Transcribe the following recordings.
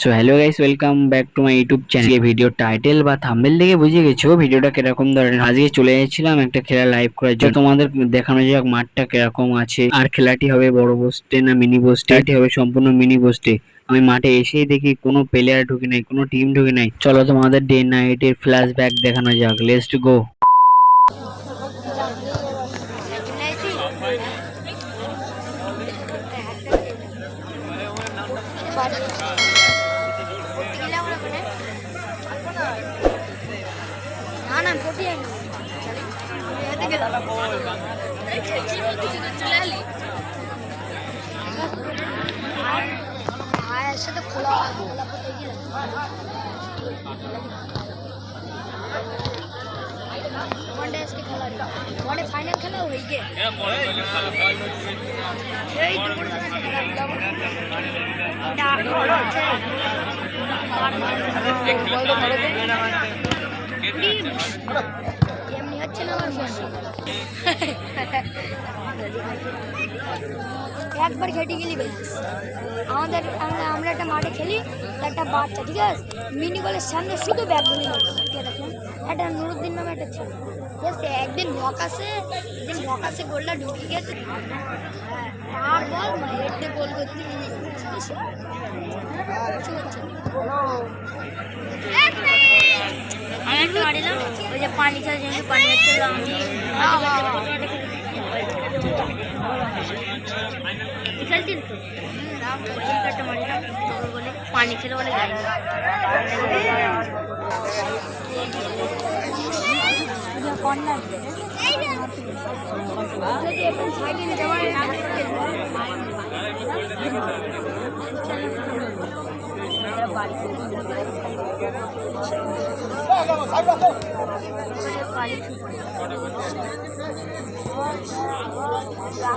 So hello guys welcome back to my YouTube channel video title বা thumbnail দেখে বুঝে গেছো, ভিডিওটা কীরকম ধরনের? আজকে চলে যাচ্ছিলাম একটা খেলা লাইভ করার জন্য। তোমাদের দেখানো যাক মাঠটা কীরকম আছে, আর খেলাটি হবে বড় পোস্টে না মিনি পোস্টে এটি হবে সম্পূর্ণ মিনি পোস্টে আমি মাঠে এসেই দেখি কোনো প্লেয়ার ঢুকে নাই, কোনো টিম ঢুকে নাই। চলো তোমাদের ডে নাইটের ফ্ল্যাশ ব্যাক দেখানো যাক। লেটস গো না সাথে খোলা খোলা করতে গিয়ে ওয়ান আজকে খেলা ওয়ান ফাইনাল খেলা হয়ে গিয়ে এমনি হচ্ছে না আমার একবার খেটে গেলি আমাদের আমরা একটা মাঠে খেলি একটা বাচ্চা ঠিক আছে? মিনি গোলের সামনে শুধু ব্যাগ গুলি। দেখলাম একটা নুরুদ্দিন নামে একটা ছিল। ঠিক আছে? একদিন মকাসে একদিন মকাসে গোলটা ঢুকে গেছে। তার বল হেডে গোল করতে মারিলাম ওই যে পানি ছাড়া যেহেতু পানি পানি ছিল বলে যদি না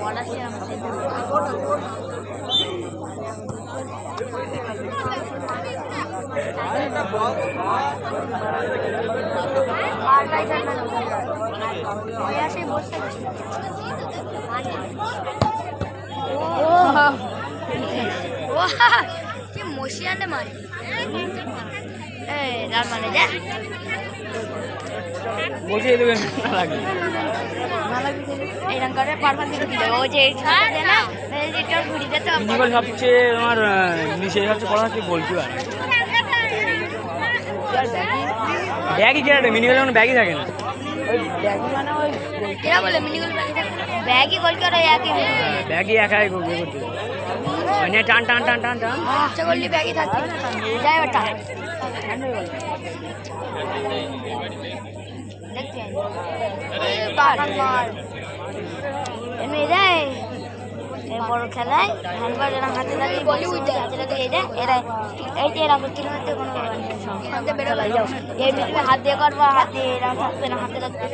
বলা গেছে ও কি মশিয়ানে মারে মানে যা সবচেয়ে আমার নিচে সবচেয়ে হচ্ছে গোলকিপার ব্যাগই কেটে মিনিমাল কোনো ব্যাগই থাকে না এরা বলে মিনিগুল ব্যাগে থাকে ব্যাগই গোল করে একই ব্যাগই একাই ইয়ে করতে ওই নিয়ে টান টান টান টান টান আচ্ছা করলি ব্যাগে থাকতে যাই এবার টাকা দেখতে মার এমনি দেয় এই বড় খেলায় হ্যান্ডবার এরা হাতে লাগে বলিউড হাতে লাগে এটা এরা এই যে এরা কোনো। হাতে বেরোলে এই হাত দিয়ে করব হাত দিয়ে এরা থাকবে না হাতে লাগবে